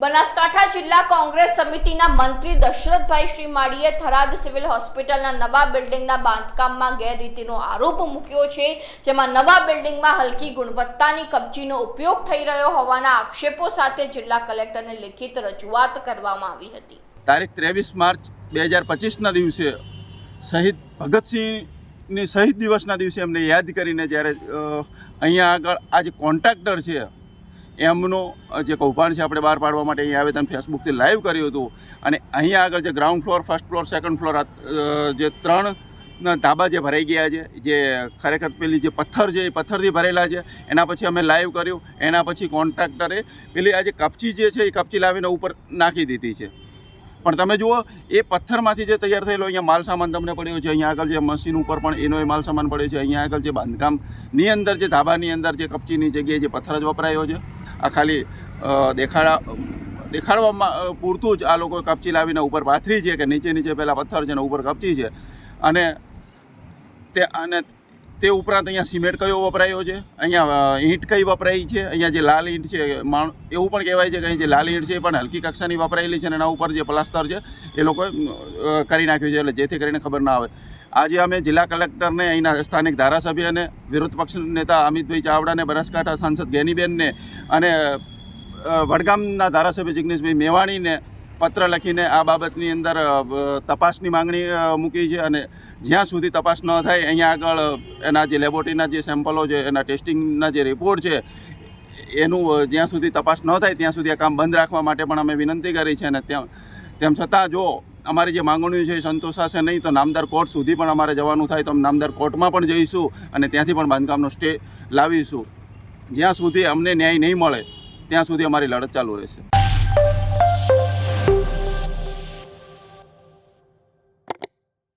બનાસકાંઠા જિલ્લા કોંગ્રેસ સમિતિના મંત્રી દશરથભાઈ શ્રીમાળીએ થરાદ સિવિલ હોસ્પિટલના નવા બિલ્ડિંગના બાંધકામમાં ગેરરીતિનો આરોપ મૂક્યો છે, જેમાં નવા બિલ્ડિંગમાં હલકી ગુણવત્તાની કબજીનો ઉપયોગ થઈ રહ્યો હોવાના આક્ષેપો સાથે જિલ્લા કલેક્ટરને લેખિત રજૂઆત કરવામાં આવી હતી. તારીખ ત્રેવીસ માર્ચ બે હજાર પચીસના દિવસે શહીદ ભગતસિંહની શહીદ દિવસના દિવસે એમને યાદ કરીને જ્યારે અહીંયા આગળ આ જે કોન્ટ્રાક્ટર છે એમનો જે કૌભાંડ છે આપણે બહાર પાડવા માટે અહીંયા આવેદન ફેસબુકથી લાઈવ કર્યું હતું. અને અહીંયા આગળ જે ground floor first floor second floor જે ત્રણ ધાબા જે ભરાઈ ગયા છે, જે ખરેખર પેલી જે પથ્થર છે એ પથ્થરથી ભરેલા છે, એના પછી અમે લાઈવ કર્યું. એના પછી કોન્ટ્રાક્ટરે પેલી આ જે કપચી જે છે એ કપચી લાવીને ઉપર નાખી દીધી છે. પણ તમે જુઓ, એ પથ્થરમાંથી જે તૈયાર થયેલો અહીંયા માલ સામાન તમને પડ્યો છે, અહીંયા આગળ જે મશીન ઉપર પણ એનો એ માલ સામાન પડ્યો છે, અહીંયા આગળ જે બાંધકામની અંદર જે ધાબાની અંદર જે કપચીની જગ્યાએ જે પથ્થર જ વપરાયો છે આ ખાલી દેખાડા, દેખાડવામાં પૂરતું જ આ લોકો કપચી લાવીને ઉપર પાથરી છે કે નીચે નીચે પહેલાં પથ્થર છે ને ઉપર કપચી છે. અને તે અને તે ઉપરાંત અહીંયા સિમેન્ટ કયો વપરાયો છે? અહીંયા ઈંટ કઈ વપરાઈ છે? અહીંયા જે લાલ ઈંટ છે, માણ, એવું પણ કહેવાય છે કે અહીં જે લાલ ઈંટ છે એ પણ હલકી કક્ષાની વપરાયેલી છે અને એના ઉપર જે પ્લાસ્ટર છે એ લોકોએ કરી નાખ્યું છે, એટલે જેથી કરીને ખબર ના આવે. આજે અમે જિલ્લા કલેક્ટરને, અહીંના સ્થાનિક ધારાસભ્યને વિરોધ પક્ષ નેતા અમિતભાઈ ચાવડાને, બનાસકાંઠા સાંસદ ગેનીબેનને અને વડગામના ધારાસભ્ય જિગ્નેશભાઈ મેવાણીને પત્ર લખીને આ બાબતની અંદર તપાસની માંગણી મૂકી છે અને જ્યાં સુધી તપાસ ન થાય, અહીંયા આગળ એના જે લેબોરેટરીના જે સેમ્પલો છે, એના ટેસ્ટિંગના જે રિપોર્ટ છે, એનું જ્યાં સુધી તપાસ ન થાય, ત્યાં સુધી આ કામ બંધ રાખવા માટે પણ અમે વિનંતી કરી છે અને તેમ તેમ છતાં જો અમારી જે માંગણીઓ છે એ સંતોષાશે નહીં તો નામદાર કોર્ટ સુધી પણ અમારે જવાનું થાય તો અમે નામદાર કોર્ટમાં પણ જઈશું અને ત્યાંથી પણ બાંધકામનો સ્ટે લાવીશું. જ્યાં સુધી અમને ન્યાય નહીં મળે, ત્યાં સુધી અમારી લડત ચાલુ રહેશે.